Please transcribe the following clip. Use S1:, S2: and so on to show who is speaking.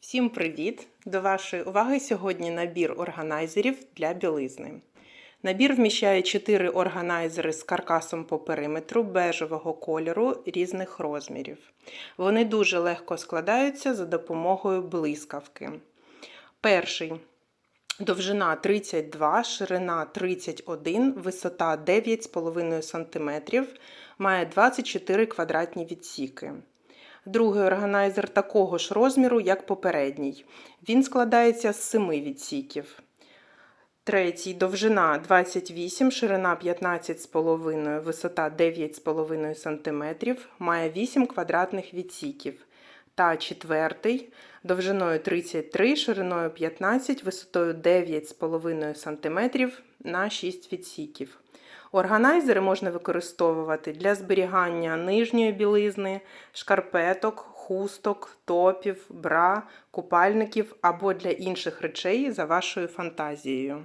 S1: Всім привіт! До вашої уваги сьогодні набір органайзерів для білизни. Набір вміщає 4 органайзери з каркасом по периметру бежевого кольору різних розмірів. Вони дуже легко складаються за допомогою блискавки. Перший довжина 32, ширина 31, висота 9,5 см, має 24 квадратні відсіки. Другий органайзер такого ж розміру, як попередній. Він складається з 7 відсіків. Третій довжина 28, ширина 15,5, висота 9,5 см, має 8 квадратних відсіків. Та четвертий довжиною 33, шириною 15, висотою 9,5 см на 6 відсіків. Органайзери можна використовувати для зберігання нижньої білизни, шкарпеток, хусток, топів, бра, купальників або для інших речей за вашою фантазією.